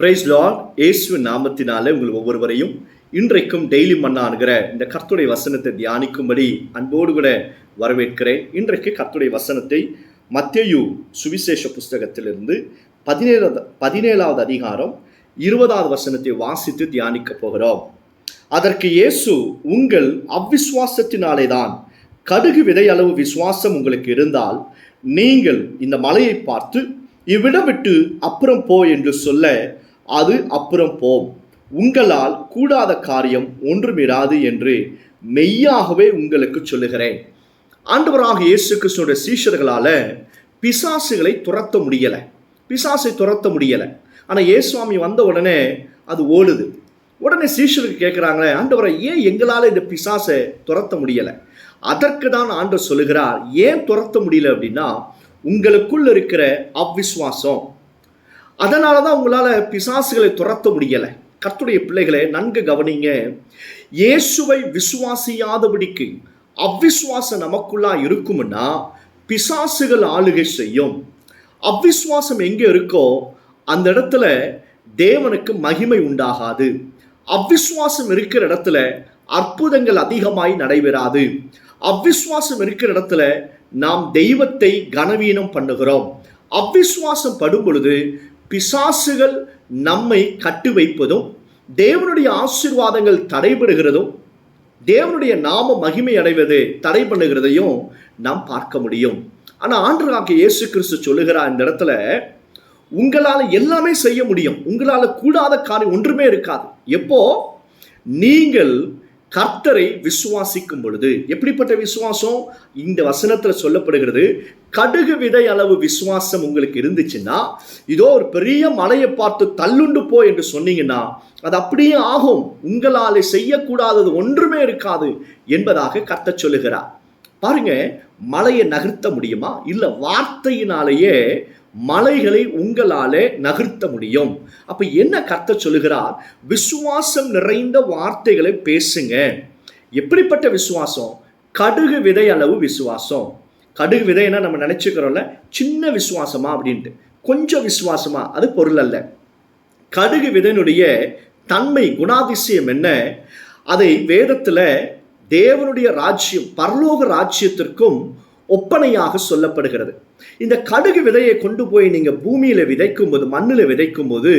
Price Lord இயேசுவின் நாமத்தினாலே உங்கள் ஒவ்வொருவரையும் இன்றைக்கும் டெய்லி மண்ணானுகிற இந்த கர்த்துடைய வசனத்தை தியானிக்கும்படி அன்போடு கூட வரவேற்கிறேன். இன்றைக்கு கர்த்துடைய வசனத்தை மத்தியு சுவிசேஷ புஸ்தகத்திலிருந்து பதினேழாவது பதினேழாவது அதிகாரம் இருபதாவது வசனத்தை வாசித்து தியானிக்க போகிறோம். அதற்கு இயேசு உங்கள் அவ்விசுவாசத்தினாலே தான் கடுகு விதை அளவு விசுவாசம் உங்களுக்கு இருந்தால் நீங்கள் இந்த மலையை பார்த்து இவ்விடம் விட்டு அப்புறம் போ என்று சொல்ல அது அப்புறம் போம். உங்களால் கூடாத காரியம் ஒன்றுமிராது என்று மெய்யாகவே உங்களுக்கு சொல்லுகிறேன். ஆண்டவராக இயேசு கிறிஸ்துவோட சீஷர்களால் பிசாசுகளை துரத்த முடியலை. பிசாசை துரத்த முடியலை. ஆனால் இயேசுவாமி வந்த உடனே அது ஓடுது. உடனே சீஷருக்கு கேட்குறாங்களே ஆண்டவரை ஏன் எங்களால் இந்த பிசாசை துரத்த முடியலை? அதற்கு தான் ஆண்டவர் சொல்லுகிறார் ஏன் துரத்த முடியல? அப்படின்னா உங்களுக்குள் இருக்கிற அவ்விஸ்வாசம் அதனால தான் உங்களால் பிசாசுகளை துரத்த முடியலை. கர்த்துடைய பிள்ளைகளை நன்கு கவனிங்க. இயேசுவை விசுவாசியாதபடிக்கு அவ்விசுவாசம் நமக்குள்ளா இருக்கும்னா பிசாசுகள் ஆளுகை செய்யும். அவ்விசுவாசம் எங்கே இருக்கோ அந்த இடத்துல தேவனுக்கு மகிமை உண்டாகாது. அவ்விசுவாசம் இருக்கிற இடத்துல அற்புதங்கள் அதிகமாய் நடைபெறாது. அவ்விசுவாசம் இருக்கிற இடத்துல நாம் தெய்வத்தை கனவீனம் பண்ணுகிறோம். அவ்விசுவாசம் படும் பொழுது பிசாசுகள் நம்மை கட்டு வைப்பதும் தேவனுடைய ஆசீர்வாதங்கள் தடைபடுகிறதும் தேவனுடைய நாம மகிமை அடைவது தடை பண்ணுகிறதையும் நாம் பார்க்க முடியும். ஆனால் ஆண்டராக இயேசு கிறிஸ்து சொல்லுகிறார் இந்த இடத்துல உங்களால் எல்லாமே செய்ய முடியும். உங்களால் கூடாத காரியம் ஒன்றுமே இருக்காது. எப்போ? நீங்கள் கர்த்தரை விசுவாசிக்கும் பொழுது எப்படிப்பட்ட விசுவாசம்? இந்த வசனத்தில் சொல்லப்படுகிறது கடுகு விதை அளவு விசுவாசம் உங்களுக்கு இருந்துச்சுன்னா இதோ ஒரு பெரிய மலையை பார்த்து தள்ளுண்டு போ என்று சொன்னீங்கன்னா அது அப்படியே ஆகும். உங்களால் செய்யக்கூடாதது ஒன்றுமே இருக்காது என்பதாக கர்த்த சொல்லுகிறார். பாருங்க மலையை நகர்த்த முடியுமா? இல்லை வார்த்தையினாலேயே மலைகளை உங்களாலே நகர்த்த முடியும். அப்ப என்ன கர்த்த சொல்லுகிறார்? விசுவாசம் நிறைந்த வார்த்தைகளை பேசுங்க. எப்படிப்பட்ட விசுவாசம்? கடுகு விதை அளவு விசுவாசம். கடுகு விதைன்னா நம்ம நினைச்சுக்கிறோம்ல? சின்ன விசுவாசமா அப்படின்ட்டு. கொஞ்சம் விசுவாசமா அது பொருள் அல்ல. கடுகு விதையினுடைய தன்மை குணாதிசயம் என்ன? அதை வேதத்தில் தேவனுடைய ராஜ்யம் பரலோக ராஜ்யத்திற்கும் ஒப்பனையாக சொல்லப்படுகிறது. இந்த கடுகு விதையை கொண்டு போய் நீங்கள் பூமியில் விதைக்கும் போது மண்ணில் விதைக்கும் போது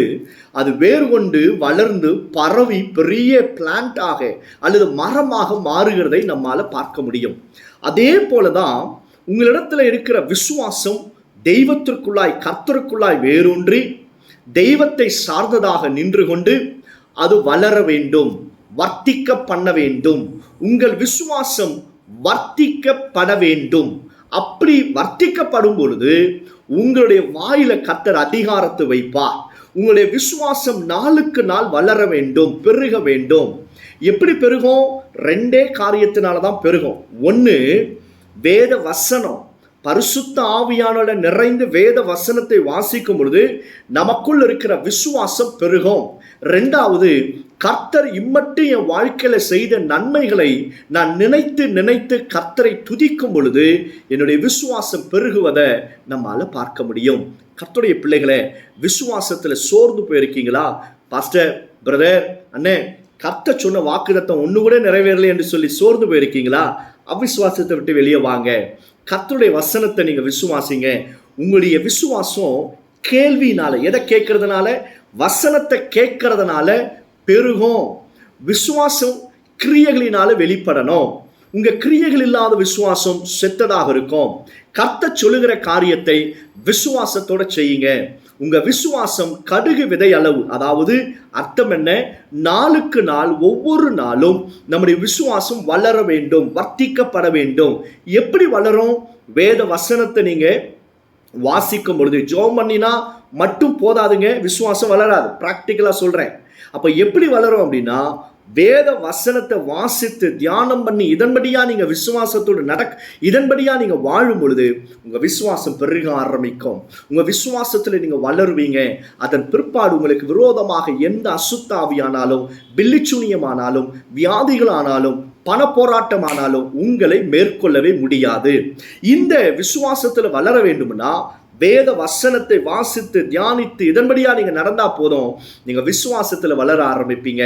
அது வேறு கொண்டு வளர்ந்து பரவி பெரிய பிளான்ட்டாக அல்லது மரமாக மாறுகிறதை நம்மால் பார்க்க முடியும். அதே போல தான் உங்களிடத்தில் இருக்கிற விசுவாசம் தெய்வத்திற்குள்ளாய் கர்த்தருக்குள்ளாய் வேரூன்றி தெய்வத்தை சார்ந்ததாக நின்று கொண்டு அது வளர வேண்டும். வர்த்திக்க பண்ண வேண்டும் உங்கள் விசுவாசம் வர்த்திக்கப்பட வேண்டும் அப்படி வர்த்திக்கப்படும் பொழுது உங்களுடைய வாயில கத்தர் அதிகாரத்தை வைப்பார். உங்களுடைய விசுவாசம் நாளுக்கு நாள் வளர வேண்டும் பெருக வேண்டும். எப்படி பெருகும்? ரெண்டே காரியத்தினால தான் பெருகும். ஒன்று வேத வசனம். பரிசுத்த ஆவியானோட நிறைந்து வேத வசனத்தை வாசிக்கும் பொழுது நமக்குள் இருக்கிற விசுவாசம் பெருகும். ரெண்டாவது கர்த்தர் இம்மட்டு என் வாழ்க்கையில் செய்த நன்மைகளை நான் நினைத்து நினைத்து கர்த்தரை துதிக்கும் பொழுது என்னுடைய விசுவாசம் பெருகுவதை நம்மால் பார்க்க முடியும். கர்த்தருடைய பிள்ளைகளை விசுவாசத்தில் சோர்ந்து போயிருக்கீங்களா? பாஸ்டர் பிரதர் அண்ணே கர்த்த சொன்ன வாக்குதத்தம் ஒன்று கூட நிறைவேறலை என்று சொல்லி சோர்ந்து போயிருக்கீங்களா? அவிசுவாசத்தை விட்டு வெளியே வாங்க. கர்த்தருடைய வசனத்தை நீங்கள் விசுவாசிங்க. உங்களுடைய விசுவாசம் கேள்வினால எதை கேட்கறதுனால? வசனத்தை கேட்கறதுனால பெருகும். விசுவாசம் கிரியைகளினால வெளிப்படணும். உங்க கிரியைகள் இல்லாத விசுவாசம் செத்ததாக இருக்கும். கத்த சொல்லுகிற காரியத்தை விசுவாசத்தோட செய்யுங்க. உங்க விசுவாசம் கடுகு விதை அளவு. அதாவது அர்த்தம் என்ன? நாளுக்கு நாள் ஒவ்வொரு நாளும் நம்முடைய விசுவாசம் வளர வேண்டும் வர்த்திக்கப்பட வேண்டும். எப்படி வளரும்? வேத வசனத்தை நீங்க வாசிக்கும் பொழுது. ஜோம் பண்ணினா மட்டும் போதாதுங்க. விசுவாசம் வளராது. ப்ராக்டிக்கலாக சொல்கிறேன் அப்போ எப்படி வளரும் அப்படின்னா வேத வசனத்தை வாசித்து தியானம் பண்ணி இதன்படியாக நீங்கள் விசுவாசத்தோடு நடக் இதன்படியாக நீங்கள் வாழும் பொழுது உங்கள் விசுவாசம் பெருக ஆரம்பிக்கும். உங்கள் விசுவாசத்தில் நீங்கள் வளருவீங்க. அதன் பிற்பாடு உங்களுக்கு விரோதமாக எந்த அசுத்தாவியானாலும் பில்லிச்சுனியமானாலும் வியாதிகளானாலும் பண போராட்டமானாலும் உங்களை மேற்கொள்ளவே முடியாது. இந்த விசுவாசத்தில் வளர வேண்டும்னா வேத வசனத்தை வாசித்து தியானித்து இதன்படியாக நீங்கள் நடந்தால் போதும். நீங்கள் விசுவாசத்தில் வளர ஆரம்பிப்பீங்க.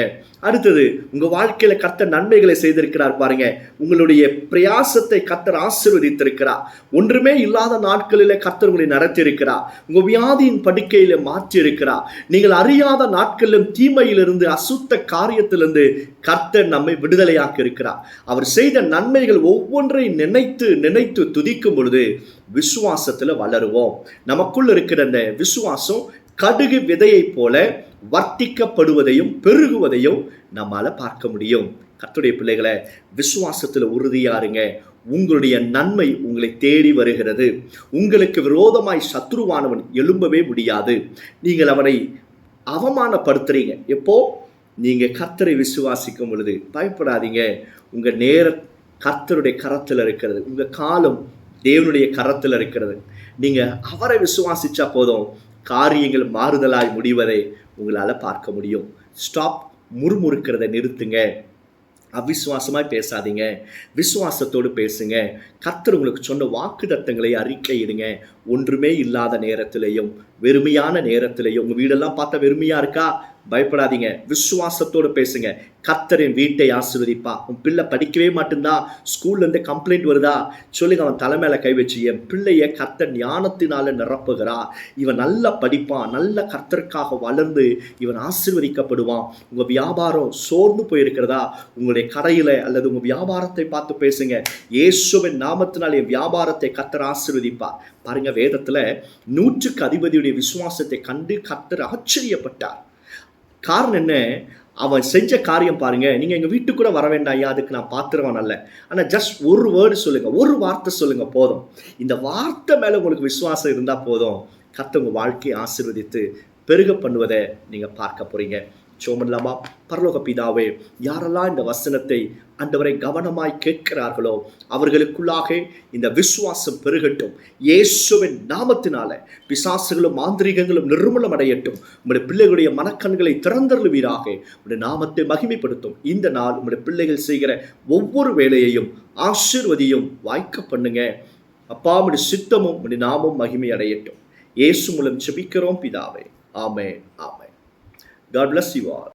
அடுத்தது உங்கள் வாழ்க்கையில் கத்த நன்மைகளை செய்திருக்கிறார் பாருங்க. உங்களுடைய பிரயாசத்தை கத்தர் ஆசிர்வதித்திருக்கிறார். ஒன்றுமே இல்லாத நாட்களில் கத்தர் உங்களை நடத்தியிருக்கிறார். உங்கள் வியாதியின் படுக்கையில் மாற்றியிருக்கிறார். நீங்கள் அறியாத நாட்களிலும் தீமையிலிருந்து அசுத்த காரியத்திலிருந்து கர்த்தர் நம்மை விடுதலையாக்கி இருக்கிறார் அவர் செய்த நன்மைகள் ஒவ்வொன்றை நினைத்து நினைத்து துதிக்கும் பொழுது விசுவாசத்தில் வளருவோம். நமக்குள் இருக்கிற அந்த விசுவாசம் கடுகு விதையைப் போல வர்த்திக்கப்படுவதையும் பெருகுவதையும் நம்மால பார்க்க முடியும். கத்துடைய பிள்ளைகளை விசுவாசத்தில் உறுதியாருங்க உங்களுடைய நன்மை உங்களை தேடி வருகிறது. உங்களுக்கு விரோதமாய் சத்ருவானவன் எழும்பவே முடியாது. நீங்கள் அவனை அவமானப்படுத்துறீங்க. எப்போ? நீங்கள் கத்தரை விசுவாசிக்கும் பொழுது பயப்படாதீங்க. உங்கள் நேர கத்தருடைய கரத்தில் இருக்கிறது. உங்கள் காலம் தேவனுடைய கரத்தில் இருக்கிறது. நீங்கள் அவரை விசுவாசிச்சா போதும் காரியங்கள் மாறுதலாய் முடிவதை உங்களால் பார்க்க முடியும். ஸ்டாப் முறுமுறுக்கிறத நிறுத்துங்க. அவிசுவாசமாய் பேசாதீங்க. விசுவாசத்தோடு பேசுங்க. கர்த்தர் உங்களுக்கு சொன்ன வாக்கு தத்தங்களை அறிக்கையிடுங்க. ஒன்றுமே இல்லாத நேரத்திலையும் வெறுமையான நேரத்திலையும் உங்கள் வீடெல்லாம் பார்த்தா வெறுமையாக இருக்கா? பயப்படாதீங்க. விசுவாசத்தோடு பேசுங்க. கத்தரின் வீட்டை ஆசிர்வதிப்பா. உன் பிள்ளை படிக்கவே மாட்டேன்தான் ஸ்கூல்லேருந்து கம்ப்ளைண்ட் வருதா? சொல்லுங்க அவன் தலைமையில கை வச்சு என் பிள்ளைய கர்த்தர் ஞானத்தினால நிரப்புகிறா இவன் நல்லா படிப்பான். நல்ல கர்த்தருக்காக வளர்ந்து இவன் ஆசிர்வதிக்கப்படுவான். உங்கள் வியாபாரம் சோர்ந்து போயிருக்கிறதா? உங்களுடைய கடையில் அல்லது உங்கள் வியாபாரத்தை பார்த்து பேசுங்க. இயேசுவின் நாமத்தினால் என் வியாபாரத்தை கத்தர் ஆசிர்வதிப்பா பாருங்க வேதத்தில் நூற்றுக்கு அதிபதியுடைய விசுவாசத்தை கண்டு கத்தர் ஆச்சரியப்பட்டார். காரணம் என்ன? அவன் செஞ்ச காரியம் பாருங்க. நீங்க எங்க வீட்டுக்கு கூட வர வேண்டாம் ஐயா. அதுக்கு நான் பாத்துருவான் அல்ல. ஆனா ஜஸ்ட் ஒரு வேர்டு சொல்லுங்க. ஒரு வார்த்தை சொல்லுங்க போதும். இந்த வார்த்தை மேல உங்களுக்கு விசுவாசம் இருந்தா போதும். கத்த உங்க வாழ்க்கையை ஆசீர்வதித்து பெருக பண்ணுவதை நீங்க பார்க்க போறீங்க. சோமல்லாமா பரலோக பிதாவே யாரெல்லாம் இந்த வசனத்தை அந்தவரை கவனமாய் கேட்கிறார்களோ அவர்களுக்குள்ளாக இந்த விசுவாசம் பெருகட்டும். இயேசுவின் நாமத்தினால பிசாசுகளும் மாந்திரிகங்களும் நிர்மூலம் அடையட்டும். உங்களுடைய பிள்ளைகளுடைய மனக்கண்களை திறந்தருவீராக உங்களுடைய நாமத்தை மகிமைப்படுத்தும். இந்த நாள் உங்களுடைய பிள்ளைகள் செய்கிற ஒவ்வொரு வேலையையும் ஆசீர்வதியும் வாய்க்க பண்ணுங்க. அப்பா உடைய சித்தமும் உடைய நாமும் மகிமை அடையட்டும். இயேசு மூலம் செபிக்கிறோம் பிதாவே. ஆமே ஆமே God bless you all.